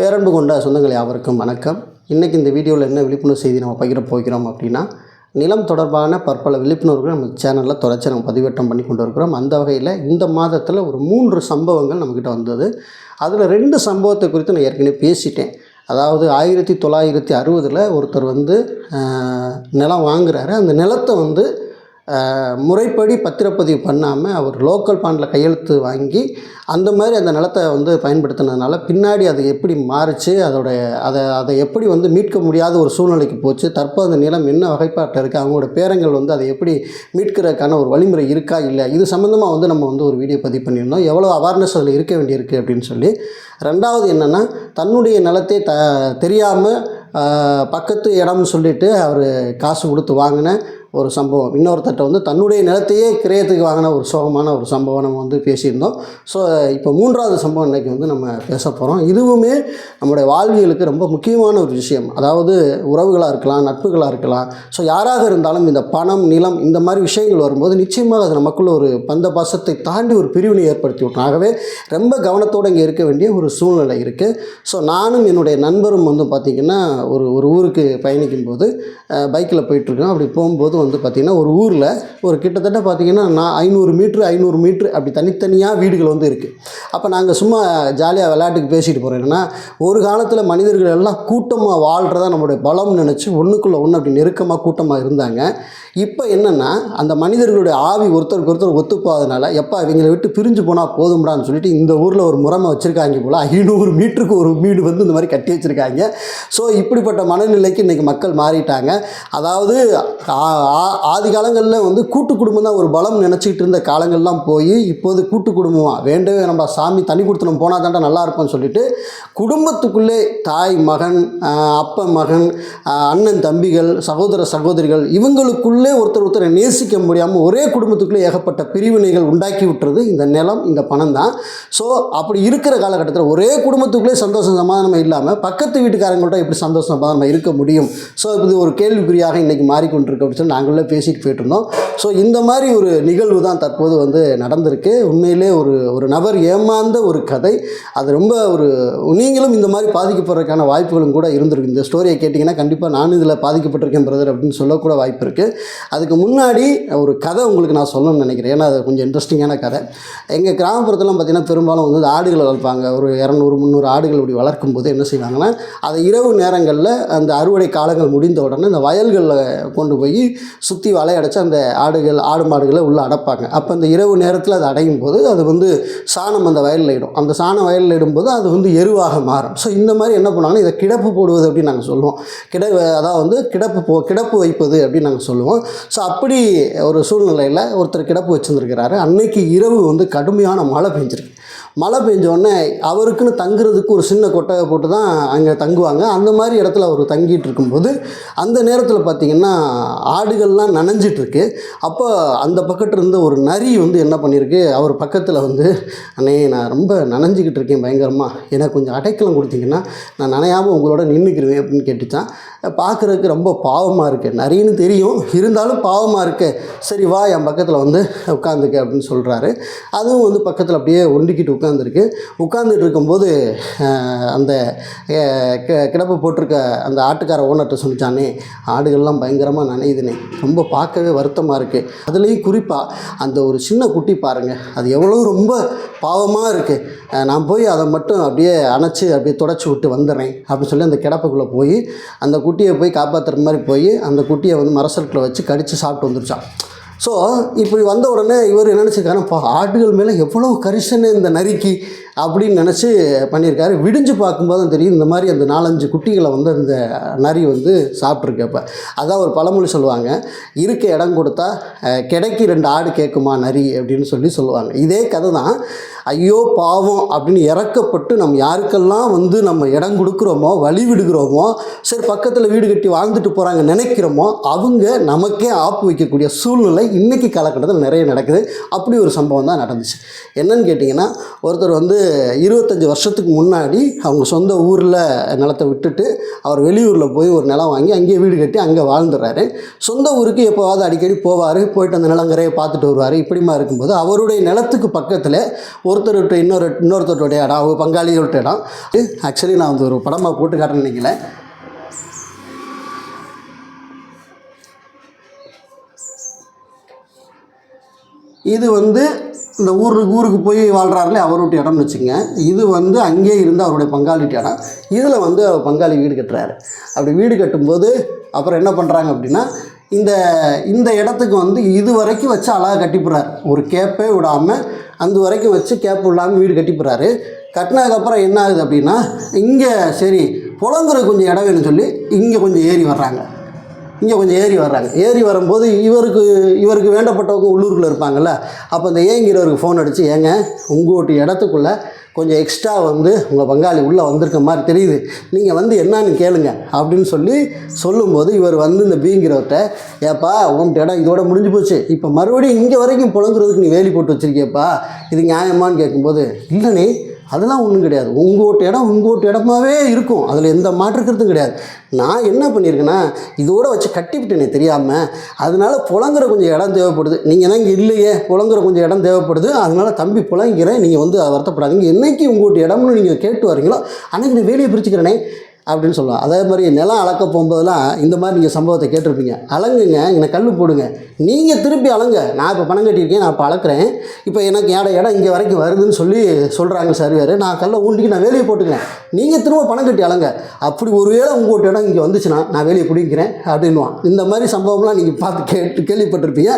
பேரன்பு கொண்ட சொந்தங்கள் யாவருக்கும் வணக்கம். இன்றைக்கி இந்த வீடியோவில் என்ன விழிப்புணர்வு செய்தி நம்ம பகிர போகிறோம் அப்படின்னா நிலம் தொடர்பான பற்பல விழிப்புணர்வுகள் நம்ம சேனலில் தொடர்ச்சி நம்ம பதிவேற்றம் பண்ணி கொண்டு இருக்கிறோம். அந்த வகையில் இந்த மாதத்தில் ஒரு மூன்று சம்பவங்கள் நம்மக்கிட்ட வந்தது. அதில் ரெண்டு சம்பவத்தை குறித்து நான் ஏற்கனவே பேசிட்டேன். அதாவது ஆயிரத்தி தொள்ளாயிரத்தி அறுபதில் ஒருத்தர் வந்து நிலம் வாங்குறாரு. அந்த நிலத்தை வந்து முறைப்படி பத்திரப்பதிவு பண்ணாமல் அவர் லோக்கல் பாண்டில் கையெழுத்து வாங்கி அந்த மாதிரி அந்த நிலத்தை வந்து பயன்படுத்தினதுனால பின்னாடி அது எப்படி மாறிச்சு அதோடைய அதை அதை எப்படி வந்து மீட்க முடியாத ஒரு சூழ்நிலைக்கு போச்சு தற்போது அந்த நிலம் என்ன வகைப்பாட்டில் இருக்குது அவங்களோட பேரங்கள் வந்து அதை எப்படி மீட்கிறதுக்கான ஒரு வழிமுறை இருக்கா இல்லை இது சம்மந்தமாக வந்து நம்ம வந்து ஒரு வீடியோ பதிவு பண்ணியிருந்தோம். எவ்வளோ அவேர்னஸ் அதில் இருக்க வேண்டியிருக்கு அப்படின்னு சொல்லி. ரெண்டாவது என்னென்னா தன்னுடைய நிலத்தை த தெரியாமல் பக்கத்து இடம்னு சொல்லிட்டு அவர் காசு கொடுத்து வாங்கின ஒரு சம்பவம். இன்னொருத்தட்ட வந்து தன்னுடைய நிலத்தையே கிரயத்துக்கு வாங்கின ஒரு சோகமான ஒரு சம்பவம் நம்ம வந்து பேசியிருந்தோம். ஸோ இப்போ மூன்றாவது சம்பவம் இன்றைக்கி வந்து நம்ம பேச போகிறோம் இதுவுமே நம்முடைய வாழ்வியலுக்கு ரொம்ப முக்கியமான ஒரு விஷயம். அதாவது உறவுகளாக இருக்கலாம் நட்புகளாக இருக்கலாம். ஸோ யாராக இருந்தாலும் இந்த பணம் நிலம் இந்த மாதிரி விஷயங்கள் வரும்போது நிச்சயமாக அது நமக்குள்ள ஒரு பந்த பாசத்தை தாண்டி ஒரு பிரிவினை ஏற்படுத்தி விட்டோம். ஆகவே ரொம்ப கவனத்தோடு இங்கே இருக்க வேண்டிய ஒரு சூழ்நிலை இருக்குது ஸோ நானும் என்னுடைய நண்பரும் வந்து பார்த்திங்கன்னா ஒரு ஒரு ஊருக்கு பயணிக்கும் போது பைக்கில் போயிட்டுருக்கோம் அப்படி போகும்போது வந்து பார்த்திங்கன்னா ஒரு ஊரில் ஒரு கிட்டத்தட்ட பார்த்திங்கன்னா நான் ஐநூறு மீட்ரு ஐநூறு மீட்ரு அப்படி தனித்தனியாக வீடுகள் வந்து இருக்குது அப்போ நாங்கள் சும்மா ஜாலியாக விளையாட்டுக்கு பேசிட்டு போகிறோம் என்னென்னா ஒரு காலத்தில் மனிதர்கள் எல்லாம் கூட்டமாக வாழ்கிறதா நம்மளுடைய பலம் நினச்சி ஒன்றுக்குள்ளே ஒன்று அப்படி நெருக்கமாக கூட்டமாக இருந்தாங்க. இப்போ என்னென்னா அந்த மனிதர்களுடைய ஆவி ஒருத்தருக்கு ஒருத்தர் ஒத்து போகாதனால எப்பா இவங்களை விட்டு பிரிஞ்சு போனால் போதும்டான்னு சொல்லிட்டு இந்த ஊரில் ஒரு முறைமை வச்சுருக்காங்க போல் ஐநூறு மீட்டருக்கு ஒரு வீடு வந்து இந்த மாதிரி கட்டி வச்சுருக்காங்க. ஸோ இப்படிப்பட்ட மனநிலைக்கு இன்றைக்கி மக்கள் மாறிட்டாங்க. அதாவது ஆ- ஆ- ஆதி காலங்களில் வந்து கூட்டு குடும்பம் தான் ஒரு பலம் நினச்சிக்கிட்டு இருந்த காலங்கள்லாம் போய் இப்போது கூட்டு குடும்பமாக வேண்டவே நம்ம சாமி தனி கொடுத்தனம் போனால் தாண்டா நல்லா இருப்போம்னு சொல்லிட்டு குடும்பத்துக்குள்ளே தாய் மகன் அப்பன் மகன் அண்ணன் தம்பிகள் சகோதர சகோதரிகள் இவங்களுக்குள்ளே ஒருத்தர் ஒருத்தரை நேசிக்க முடியாமல் ஒரே குடும்பத்துக்குள்ளே ஏகப்பட்ட பிரிவினைகள் உண்டாக்கி விட்டுறது இந்த நிலம் இந்த பணம் தான். ஸோ அப்படி இருக்கிற காலகட்டத்தில் ஒரே குடும்பத்துக்குள்ளே சந்தோஷம் சமாதானம் இல்லாமல் பக்கத்து வீட்டுக்காரங்கள்ட்ட எப்படி சந்தோஷம் சமாதானமாக இருக்க முடியும்? ஸோ இது ஒரு கேள்விக்குறியாக இன்றைக்கி மாறிக்கொண்டிருக்கு அப்படின்னு சொல்லி நாங்களே பேசிட்டு போயிட்டு இருந்தோம். ஸோ இந்த மாதிரி ஒரு நிகழ்வு தான் தற்போது வந்து நடந்திருக்கு. உண்மையிலே ஒரு ஒரு நபர் ஏமாந்த ஒரு கதை. அது ரொம்ப ஒரு நீங்களும் இந்த மாதிரி பாதிக்கப்படுறதுக்கான வாய்ப்புகளும் கூட இருந்திருக்கு. இந்த ஸ்டோரியை கேட்டிங்கன்னா கண்டிப்பாக நானும் இதில் பாதிக்கப்பட்டிருக்கேன் பிரதர் அப்படின்னு சொல்லக்கூட வாய்ப்பு இருக்குது அதுக்கு முன்னாடி ஒரு கதை உங்களுக்கு நான் சொல்லணும்னு நினைக்கிறேன். ஏன்னா அது கொஞ்சம் இன்ட்ரெஸ்டிங்கான கதை. எங்கள் கிராமப்புறத்துலாம் பார்த்திங்கன்னா பெரும்பாலும் வந்து ஆடுகளை வளர்ப்பாங்க. ஒரு இரநூறு முந்நூறு ஆடுகள் இப்படி வளர்க்கும் போது என்ன செய்வாங்கன்னா அதை இரவு நேரங்களில் அந்த அறுவடை காலங்கள் முடிந்த உடனே இந்த வயல்களில் கொண்டு போய் சுற்றி வலையடைச்சு அந்த ஆடுகள் ஆடு மாடுகளை உள்ளே அடைப்பாங்க. அப்போ அந்த இரவு நேரத்தில் அது அடையும் போது அது வந்து சாணம் அந்த வயலில் இடும். அந்த சாணம் வயலில் இடும்போது அது வந்து எருவாக மாறும். ஸோ இந்த மாதிரி என்ன பண்ணுவாங்கன்னா இதை கிடப்பு போடுவது அப்படின்னு நாங்கள் சொல்லுவோம். கிட அதாவது வந்து கிடப்பு போ கிடப்பு வைப்பது அப்படின்னு நாங்கள் சொல்லுவோம். ஸோ அப்படி ஒரு சூழ்நிலையில் ஒருத்தர் கிடப்பு வச்சுருந்துருக்கிறாரு. அன்னைக்கு இரவு வந்து கடுமையான மழை பெஞ்சிருக்கு. மழை பெஞ்ச உடனே அவருக்குன்னு தங்குறதுக்கு ஒரு சின்ன கொட்டகை போட்டு தான் அங்கே தங்குவாங்க. அந்த மாதிரி இடத்துல அவர் தங்கிட்டு இருக்கும்போது அந்த நேரத்தில் பார்த்திங்கன்னா ஆடுகள்லாம் நனைஞ்சிட்ருக்கு. அப்போ அந்த பக்கத்துல இருந்த ஒரு நரி வந்து என்ன பண்ணியிருக்கு அவர் பக்கத்தில் வந்து அண்ணே நான் ரொம்ப நனைஞ்சிக்கிட்டு இருக்கேன் பயங்கரமாக எனக்கு கொஞ்சம் அடைக்கலம் கொடுத்தீங்கன்னா நான் நனையாமல் உங்களோட நின்றுக்கிறேன் அப்படின்னு கேட்டுச்சான். பார்க்குறதுக்கு ரொம்ப பாவமாக இருக்கு. நிறையன்னு தெரியும். இருந்தாலும் பாவமாக இருக்கு. சரி வா என் பக்கத்தில் வந்து உட்காந்துக்க அப்படின்னு சொல்கிறாரு அதுவும் வந்து பக்கத்தில் அப்படியே ஒண்டிக்கிட்டு உட்காந்துருக்கு உட்காந்துட்டு இருக்கும்போது அந்த கிடப்பு போட்டிருக்க அந்த ஆட்டுக்கார ஓனர்கிட்ட சொல்லிச்சானே ஆடுகள்லாம் பயங்கரமாக நனையுதுனே. ரொம்ப பார்க்கவே வருத்தமாக இருக்குது அதுலேயும் குறிப்பாக அந்த ஒரு சின்ன குட்டி பாருங்கள் அது எவ்வளோ ரொம்ப பாவமாக இருக்குது நான் போய் அதை மட்டும் அப்படியே அணைச்சி அப்படியே தொடச்சி விட்டு வந்துடுறேன் அப்படின்னு சொல்லி அந்த கிடப்புக்குள்ளே போய் அந்த குட்டி குட்டியை போய் காப்பாற்றுற மாதிரி போய் அந்த குட்டியை வந்து மரசல்கில் வச்சு கடித்து சாப்பிட்டு வந்துருச்சான். ஸோ இப்படி வந்த உடனே இவர் என்ன நினச்சிருக்காருப்பா ஆடுகள் மேலே எவ்வளோ கரிசனை இந்த நரிக்கு. அப்படின்னு நினச்சி பண்ணியிருக்காரு. விடிஞ்சு பார்க்கும்போது தெரியும் இந்த மாதிரி அந்த நாலஞ்சு குட்டிகளை வந்து அந்த நரி வந்து சாப்பிட்ருக்கப்ப அதான் ஒரு பழமொழி சொல்லுவாங்க. இருக்க இடம் கொடுத்தா அஹ், கிடைக்கு ரெண்டு ஆடு கேட்குமா நரி அப்படின்னு சொல்லி சொல்லுவாங்க. இதே கதை தான் ஐயோ பாவம் அப்படின்னு இறக்கப்பட்டு நம்ம யாருக்கெல்லாம் வந்து நம்ம இடம் கொடுக்குறோமோ வழி விடுகிறோமோ சரி பக்கத்தில் வீடு கட்டி வாழ்ந்துட்டு போகிறாங்க நினைக்கிறோமோ அவங்க நமக்கே ஆப்பு வைக்கக்கூடிய சூழ்நிலை இன்றைக்கி காலகட்டத்தில் நிறைய நடக்குது. அப்படி ஒரு சம்பவம் தான் நடந்துச்சு. என்னன்னு கேட்டிங்கன்னா ஒருத்தர் வந்து இருபத்தஞ்சி வருஷத்துக்கு முன்னாடி அவங்க சொந்த ஊரில் நிலத்தை விட்டுட்டு அவர் வெளியூரில் போய் ஒரு நிலம் வாங்கி அங்கேயே வீடு கட்டி அங்கே வாழ்ந்துடுறாரு. சொந்த ஊருக்கு எப்போவாவது அடிக்கடி போவார் போயிட்டு அந்த நிலங்கரையை பார்த்துட்டு வருவார். இப்படிமா இருக்கும்போது அவருடைய நிலத்துக்கு பக்கத்தில் ஒருத்தர்கிட்ட இன்னொரு இன்னொருத்தருடைய இடம் அவங்க பங்காளிகள்ட்ட இடம். ஆக்சுவலி நான் வந்து ஒரு படமாக போட்டு காட்டுறேன்னு நினைக்கல. இது வந்து இந்த ஊருக்கு ஊருக்கு போய் வாழ்கிறாருலே அவருடைய இடம்னு வச்சுங்க இது வந்து அங்கேயே இருந்து அவருடைய பங்காளிட்ட இடம். இதில் வந்து அவர் பங்காளி வீடு கட்டுறாரு. அப்படி வீடு கட்டும்போது அப்புறம் என்ன பண்ணுறாங்க அப்படின்னா இந்த இந்த இடத்துக்கு வந்து இது வரைக்கும் வச்சு அழகாக கட்டிப்புறாரு ஒரு கேப்பே விடாமல் அந்த வரைக்கும் வச்சு கேப் விடாமல் வீடு கட்டிப்புறாரு கட்டினதுக்கப்புறம் என்ன ஆகுது அப்படின்னா இங்கே சரி புலங்குற கொஞ்சம் இடம் வேணும்னு சொல்லி இங்கே கொஞ்சம் ஏறி வர்றாங்க. இங்கே கொஞ்சம் ஏறி வர்றாங்க. ஏறி வரும்போது இவருக்கு இவருக்கு வேண்டப்பட்டவங்க உள்ளூருக்குள்ளே இருப்பாங்கள்ல அப்போ அந்த ஏங்கிறவருக்கு ஃபோன் அடித்து ஏங்க உங்கள்கிட்ட இடத்துக்குள்ளே கொஞ்சம் எக்ஸ்ட்ரா வந்து உங்கள் பங்காளி உள்ளே வந்திருக்க மாதிரி தெரியுது. நீங்கள் வந்து என்னன்னு கேளுங்க. அப்படின்னு சொல்லி சொல்லும்போது இவர் வந்து இந்த பீங்கிறவர்கிட்ட ஏப்பா உங்கள்கிட்ட இடம் இதோட முடிஞ்சு போச்சு. இப்போ மறுபடியும் இங்கே வரைக்கும் புழங்குறதுக்கு நீ வேலி போட்டு வச்சுருக்கியப்பா. இது நியாயமான்னு கேட்கும்போது இல்லைனே அதெல்லாம் ஒன்றும் கிடையாது. உங்கோட்டு இடம் உங்கோட்டு இடமாவே இருக்கும். அதில் எந்த மாற்றுக்கிறதும் கிடையாது. நான் என்ன பண்ணியிருக்கேன்னா இதோட வச்சு கட்டிவிட்டேனே தெரியாமல் அதனால புலங்குற கொஞ்சம் இடம் தேவைப்படுது. நீங்கள் தான் இங்கே இல்லையே புலங்குற கொஞ்சம் இடம் தேவைப்படுது. அதனால தம்பி புலங்கிறேன் நீங்கள் வந்து வருத்தப்படாதீங்க. என்னைக்கு உங்கள்கிட்ட இடம்னு நீங்கள் கேட்டு வரீங்களோ அன்னைக்கு நான் வேலையை பிரிச்சுக்கிறேனே. அப்படின்னு சொல்லுவாள் அதே மாதிரி நிலம் அளக்க போகும்போதெல்லாம் இந்த மாதிரி நீங்கள் சம்பவத்தை கேட்டிருப்பீங்க. அலங்குங்க என்னை கல் போடுங்க. நீங்கள் திருப்பி அலங்க. நான் இப்போ பணம் கட்டியிருக்கேன் நான் இப்போ அளக்குறேன். இப்போ எனக்கு இடம் இடம் இங்கே வரைக்கும் வருதுன்னு சொல்லி சொல்கிறாங்க சர்வேர். நான் கல்லை ஊண்டிக்கு நான் வேலையை போட்டுக்கிறேன். நீங்கள் திரும்ப பணம் கட்டி அலங்க. அப்படி ஒருவேளை உங்கள்கிட்ட இடம் இங்கே வந்துச்சுன்னா நான் வேலையை பிடிக்கிறேன் அப்படின்வான் இந்த மாதிரி சம்பவம்லாம் நீங்கள் பார்த்து கேட்டு கேள்விப்பட்டிருப்பீங்க.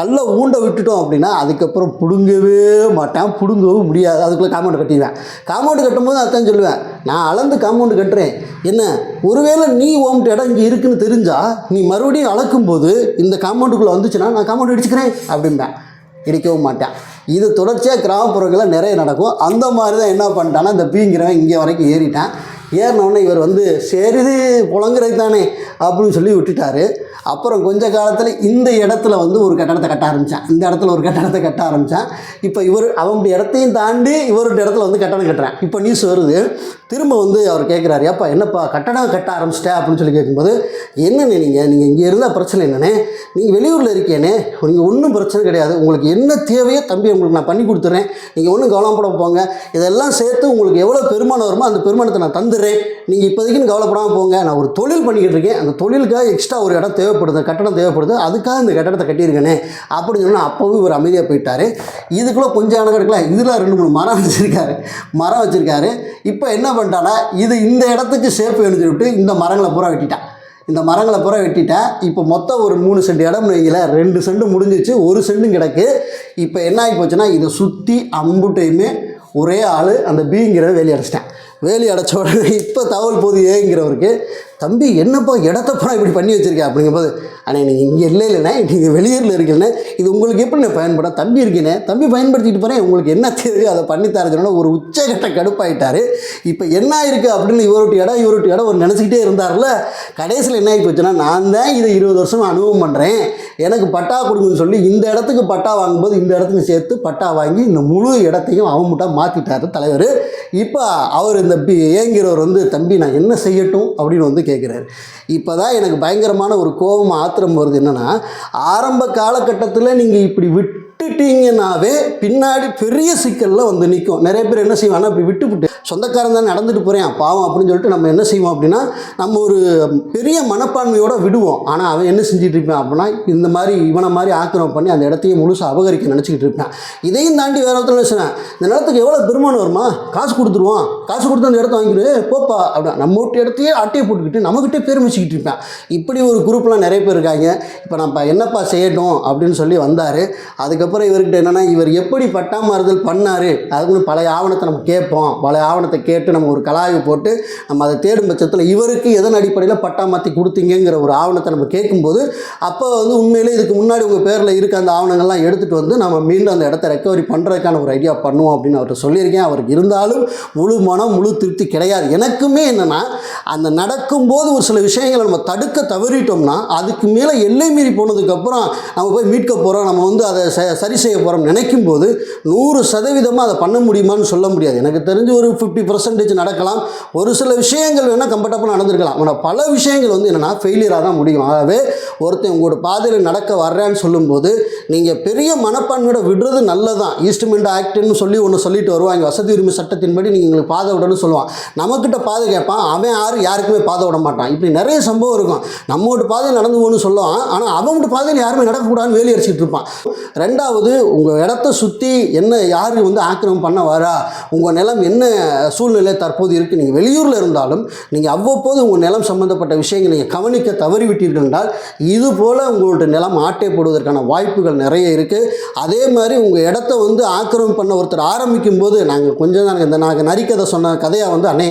கல்லை ஊண்ட விட்டுட்டோம் அப்படின்னா அதுக்கப்புறம் பிடுங்கவே மாட்டேன். பிடுங்கவும் முடியாது. அதுக்குள்ளே காம்பவுண்டு கட்டிடுவேன். காம்பவுண்டு கட்டும்போது அதான் சொல்லுவேன். நான் அளந்து காம்பவுண்டு கட்டுறேன். என்ன ஒருவேளை நீ உன்கிட்ட இடம் இங்கே இருக்குன்னு தெரிஞ்சால் நீ மறுபடியும் அளக்கும்போது இந்த காம்பவுண்டுக்குள்ளே வந்துச்சுன்னா நான் காம்பவுண்ட் அடிச்சுக்கிறேன் அப்படிம்பேன். இடிக்கவும் மாட்டேன். இது தொடர்ச்சியாக கிராமப்புறங்களில் நிறைய நடக்கும். அந்த மாதிரி தான் என்ன பண்ணிட்டான்னா இந்த பீங்கிறவன் இங்கே வரைக்கும் ஏறிட்டான். ஏறினவுடனே இவர் வந்து சரி இது புலங்குறது தானே அப்படின்னு சொல்லி விட்டுட்டாரு. அப்புறம் கொஞ்ச காலத்தில் இந்த இடத்துல வந்து ஒரு கட்டடத்தை கட்ட ஆரம்பித்தான் இந்த இடத்துல ஒரு கட்டடத்தை கட்ட ஆரம்பித்தான் இப்போ இவர் அவனுடைய இடத்தையும் தாண்டி இவருடைய இடத்துல வந்து கட்டடம் கட்டுறேன். இப்போ நியூஸ் வருது. திரும்ப வந்து அவர் கேட்குறாரு ஏப்பா என்னப்பா கட்டடம் கட்ட ஆரம்பிச்சிட்டேன் அப்படின்னு சொல்லி கேட்கும்போது என்னண்ணே நீங்கள் நீங்கள் இங்கே இருந்தால் பிரச்சனை என்னென்னே நீங்கள் வெளியூரில் இருக்கேனே நீங்கள் ஒன்றும் பிரச்சனை கிடையாது. உங்களுக்கு என்ன தேவையோ தம்பி உங்களுக்கு நான் பண்ணி கொடுத்துட்றேன் நீங்கள் ஒன்றும் கவலைப்பட போங்க. இதெல்லாம் சேர்த்து உங்களுக்கு எவ்வளோ பெருமானம் வருமோ அந்த பெருமானத்தை நான் தந்து தந்துடுறேன் நீங்கள் இப்போதைக்குன்னு கவலைப்படாமல் போங்க. நான் ஒரு தொழில் பண்ணிக்கிட்டு இருக்கேன். அந்த தொழிலுக்காக எக்ஸ்ட்ரா ஒரு இடம் தேவைப்படுது கட்டடம் தேவைப்படுது. அதுக்காக இந்த கட்டடத்தை கட்டியிருக்கேனே அப்படின்னு சொன்னால் அப்போவும் இவர் அமைதியாக போயிட்டார். இதுக்குள்ளே கொஞ்சம் இடம் கிடக்கல. இதில் ரெண்டு மூணு மரம் வச்சுருக்காரு. மரம் வச்சுருக்காரு. இப்போ என்ன பண்ணிட்டானா இது இந்த இடத்துக்கு சேஃப் வேணும்னு சொல்லிட்டு இந்த மரங்களை பூரா வெட்டிட்டான். இந்த மரங்களை பூரா வெட்டிட்டேன் இப்போ மொத்தம் ஒரு மூணு சென்ட் இடம் வைங்களேன். ரெண்டு சென்ட் முடிஞ்சிச்சு ஒரு சென்ட்டும் கிடக்கு. இப்போ என்ன ஆகி போச்சுன்னா இதை சுற்றி அம்புட்டையுமே ஒரே ஆள் அந்த பிங்கிற வேலி அடைச்சிட்டேன். வேலி அடைச்ச உடனே இப்போ தகவல் போது ஏங்கிறவருக்கு தம்பி என்னப்பா இடத்த படம் இப்படி பண்ணி வச்சிருக்கேன் அப்படிங்கும்போது ஆனால் நீங்கள் இங்கே இல்லை இல்லைண்ணே. நீங்கள் வெளியூரில் இருக்கீங்கண்ணே. இது உங்களுக்கு எப்படி நான் பயன்படும் தம்பி இருக்கேனே தம்பி பயன்படுத்திட்டு போகிறேன் உங்களுக்கு என்ன தேவையோ அதை பண்ணி தரதுனால ஒரு உச்சகட்ட கடுப்பாயிட்டார். இப்போ என்ன இருக்குது அப்படின்னு இவருட்டு இடம் இவருட்டு இடம் ஒரு நினச்சிக்கிட்டே இருந்தார்ல கடைசியில் என்ன ஆகி போச்சுன்னா நான் தான் இதை இருபது வருஷம் அனுபவம் பண்ணுறேன் எனக்கு பட்டா கொடுங்கன்னு சொல்லி இந்த இடத்துக்கு பட்டா வாங்கும்போது இந்த இடத்துக்கு சேர்த்து பட்டா வாங்கி இந்த முழு இடத்தையும் அவன் மட்டும் மாற்றிட்டார் தலைவர். இப்போ அவர் இந்த ஏங்கிறவர் வந்து தம்பி நான் என்ன செய்யட்டும்? அப்படின்னு வந்து கேட்குறாரு இப்போ தான் எனக்கு பயங்கரமான ஒரு கோபம் ஆத்திரம் வருது. என்னென்னா ஆரம்ப காலகட்டத்தில் நீங்கள் இப்படி விட்டுட்டீங்கன்னாவே பின்னாடி பெரிய சிக்கலில் வந்து நிற்கும் நிறைய பேர் என்ன செய்வாங்கன்னா அப்படி விட்டுவிட்டு சொந்தக்காரன் தான் நடந்துட்டு போகிறேன் பாவம் அப்படின்னு சொல்லிட்டு நம்ம என்ன செய்வோம் அப்படின்னா நம்ம ஒரு பெரிய மனப்பான்மையோட விடுவோம். ஆனால் அவன் என்ன செஞ்சுட்டு இருப்பான் அப்படின்னா இந்த மாதிரி இவனை மாதிரி ஆக்கிரமம் பண்ணி அந்த இடத்தையும் முழுசாக அபகரிக்க நினச்சிக்கிட்டு இருப்பான். இதையும் தாண்டி வேறு ஒருத்தர் நினச்சினேன் இந்த நிலத்துக்கு எவ்வளோ பெருமானம் வருமா? காசு கொடுத்துருவான். காசு கொடுத்து அந்த இடத்த வாங்கிடு போப்பா அப்படின்னா நம்ம வீட்டு இடத்தையே அட்டையை போட்டுக்கிட்டு நம்மக்கிட்டே பெருமிச்சிக்கிட்டு இருப்பேன். இப்படி ஒரு குரூப்லாம் நிறைய பேர் இருக்காங்க. இப்போ நம்ம என்னப்பா செய்யட்டும் அப்படின்னு சொல்லி வந்தார். அதுக்கப்புறம் இவர்கிட்ட என்னென்னா இவர் எப்படி பட்டாமாறுதல் பண்ணார்? அதுக்குன்னு பழைய ஆவணத்தை நம்ம கேட்போம். பழைய ஆவணத்தை கேட்டு நம்ம ஒரு கலாய்வு போட்டு நம்ம அதை தேடும் பட்சத்தில் இவருக்கு எதன் அடிப்படையில் பட்டா மாற்றி கொடுத்தீங்கங்கிற ஒரு ஆவணத்தை நம்ம கேட்கும்போது அப்போ வந்து உண்மையிலே இதுக்கு முன்னாடி உங்கள் பேரில் இருக்க அந்த ஆவணங்கள்லாம் எடுத்துகிட்டு வந்து நம்ம மீண்டும் அந்த இடத்த ரெக்கவரி பண்ணுறதுக்கான ஒரு ஐடியா பண்ணுவோம் அப்படின்னு அவர்கிட்ட சொல்லியிருக்கேன். அவருக்கு இருந்தாலும் முழு மனம் முழு திருப்தி கிடையாது. எனக்குமே என்னென்னா அந்த நடக்கும்போது ஒரு சில விஷயங்களை நம்ம தடுக்க தவறிட்டோம்னா அதுக்கு மேலே எல்லை மீறி போனதுக்கப்புறம் நம்ம போய் மீட்க போகிறோம் நம்ம வந்து அதை சரி செய்ய போகிறோம் நினைக்கும் போது நூறு சதவீதமாக அதை பண்ண முடியுமான்னு சொல்ல முடியாது. எனக்கு தெரிஞ்சு ஒரு ஃபிஃப்டி பர்சன்டேஜ் நடக்கலாம். ஒரு சில விஷயங்கள் வேணால் கம்ஃபர்டபுளாக நடந்திருக்கலாம். ஆனால் பல விஷயங்கள் வந்து என்னென்னா ஃபெயிலியராக தான் முடியும். ஆகவே ஒருத்தன் உங்களோட பாதையில் நடக்க வர்றேன்னு சொல்லும்போது நீங்கள் பெரிய மனப்பான்மையோட விடுறது நல்லதான் ஈஸ்ட்மெண்ட் ஆக்ட்னு சொல்லி ஒன்று சொல்லிட்டு வருவாங்க. வசதி உரிமை சட்டத்தின்படி நீங்கள் எங்களுக்கு பாதை விடணும்னு சொல்லுவான். நம்மக்கிட்ட பாதை கேட்பான். அவன் யாரும் யாருக்குமே பாதை விட மாட்டான். இப்படி நிறைய சம்பவம் இருக்கும். நம்மகிட்ட பாதையில் நடந்து போகணும்னு சொல்லுவான். ஆனால் அவங்ககிட்ட பாதையில் யாருமே நடக்கக்கூடாதுன்னு வேலி அடிச்சிட்டு இருப்பான். ரெண்டாவது உங்கள் இடத்த சுற்றி என்ன யார் வந்து ஆக்கிரமம் பண்ண வரா உங்கள் நிலம் என்ன சூழ்நிலை தற்போது இருக்குது நீங்கள் வெளியூரில் இருந்தாலும் நீங்கள் அவ்வப்போது உங்கள் நிலம் சம்மந்தப்பட்ட விஷயங்களை நீங்கள் கவனிக்க தவறிவிட்டீர்கள் என்றால் இது போல் உங்களோட நிலம் ஆட்டைப்படுவதற்கான வாய்ப்புகள் நிறைய இருக்குது அதே மாதிரி உங்கள் இடத்த வந்து ஆக்கிரமிப்பு பண்ண ஒருத்தர் ஆரம்பிக்கும் போது நாங்கள் கொஞ்சம் தான் இந்த நாங்கள் நரிக்கதை சொன்ன கதையாக வந்து அண்ணே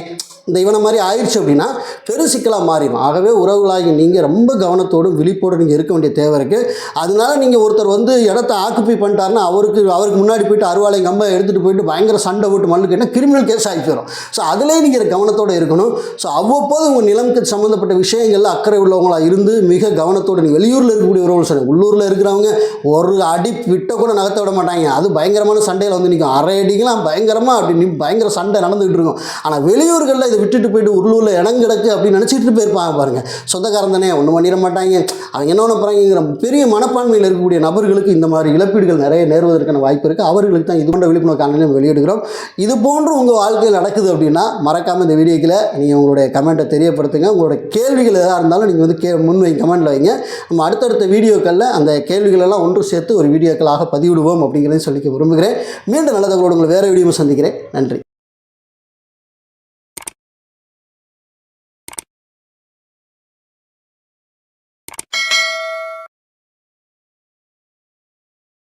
இந்த இவனை மாதிரி ஆயிடுச்சு அப்படின்னா பெரு சிக்கலாக மாறிடும். ஆகவே உறவுகளாகி நீங்கள் ரொம்ப கவனத்தோடும் விழிப்போடு நீங்கள் இருக்க வேண்டிய தேவை இருக்குது அதனால நீங்கள் ஒருத்தர் வந்து இடத்த ஆக்குப்பை பண்ணிட்டாருன்னா அவருக்கு அவருக்கு முன்னாடி போயிட்டு அருவாளை கம்ப எடுத்துகிட்டு போயிட்டு பயங்கர சண்டை போட்டு மண்ணு கேட்டால் கிரிமினல் கேஸ் ஆகி போயிடும். ஸோ அதிலே நீங்கள் கவனத்தோடு இருக்கணும். ஸோ அவ்வப்போது உங்கள் நிலமுக்கு சம்மந்தப்பட்ட விஷயங்களில் அக்கறை உள்ளவங்களாக இருந்து மிக கவனத்தோடு நீங்கள் வெளியூரில் இருக்கக்கூடிய உறவுகள் சரி உள்ளூரில் இருக்கிறவங்க ஒரு அடி விட்ட கூட நகர்த்த விட மாட்டாங்க. அது பயங்கரமான சண்டையில் வந்து நிற்கும் அரை அடிக்கெல்லாம் பயங்கரமாக அப்படி பயங்கர சண்டை நடந்துகிட்டு இருக்கும். ஆனால் வெளியூர்களில் இது விட்டுட்டு போயிட்டு உருளூரில் இடம் கிடக்கு அப்படின்னு நினச்சிட்டு போயிருப்பாங்க பாருங்கள் சொந்தக்காரன் தானே ஒன்றும் பண்ணிட மாட்டாங்க. அவங்க என்ன ஒன்று போகிறாங்கிற பெரிய மனப்பான்மையில் இருக்கக்கூடிய நபர்களுக்கு இந்த மாதிரி இழப்பீடுகள் நிறைய நேருவதற்கான வாய்ப்பு இருக்குது அவர்களுக்கு தான் இது போன்ற விழிப்புணர்வு காணொலி வெளியிடுகிறோம். இது போன்று உங்கள் வாழ்க்கையில் நடக்குது அப்படின்னா மறக்காமல் இந்த வீடியோக்கில் நீங்கள் உங்களுடைய கமெண்ட்டை தெரியப்படுத்துங்க. உங்களோட கேள்விகள் எதாக இருந்தாலும் நீங்கள் வந்து கே முன்வைங்க கமெண்ட்டில் வைங்க. நம்ம அடுத்தடுத்த வீடியோக்களில் அந்த கேள்விகளெல்லாம் ஒன்று சேர்த்து ஒரு வீடியோக்களாக பதிவிடுவோம் அப்படிங்கிறதையும் சொல்லிக்க விரும்புகிறேன். மீண்டும் நல்ல தகவலோடு உங்களை வேறு வீடியோவும் சந்திக்கிறேன். நன்றி.